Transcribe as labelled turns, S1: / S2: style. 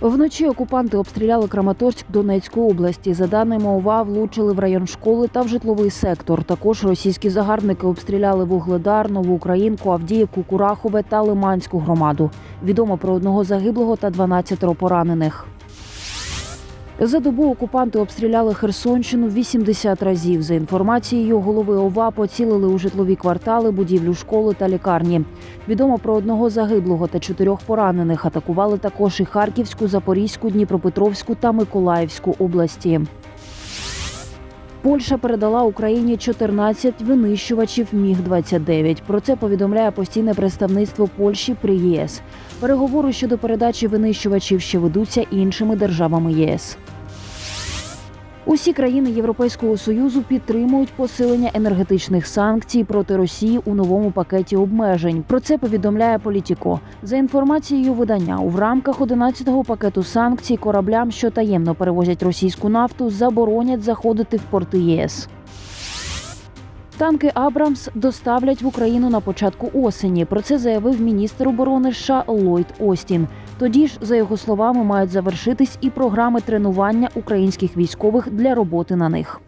S1: Вночі окупанти обстріляли Краматорськ Донецької області. За даними ОВА, влучили в район школи та в житловий сектор. Також російські загарбники обстріляли Вугледар, Нову Українку, Авдіївку, Курахове та Лиманську громаду. Відомо про одного загиблого та 12 поранених. За добу окупанти обстріляли Херсонщину 80 разів. За інформацією голови ОВА, поцілили у житлові квартали, будівлю школи та лікарні. Відомо про одного загиблого та чотирьох поранених. Атакували також і Харківську, Запорізьку, Дніпропетровську та Миколаївську області. Польща передала Україні 14 винищувачів Міг 29 Про це повідомляє постійне представництво Польщі при ЄС. Переговори щодо передачі винищувачів ще ведуться іншими державами ЄС. Усі країни Європейського союзу підтримують посилення енергетичних санкцій проти Росії у новому пакеті обмежень. Про це повідомляє Політіко. За інформацією видання, у рамках 11-го пакету санкцій кораблям, що таємно перевозять російську нафту, заборонять заходити в порти ЄС. Танки Абрамс доставлять в Україну на початку осені. Про це заявив міністр оборони США Ллойд Остін. Тоді ж, за його словами, мають завершитись і програми тренування українських військових для роботи на них.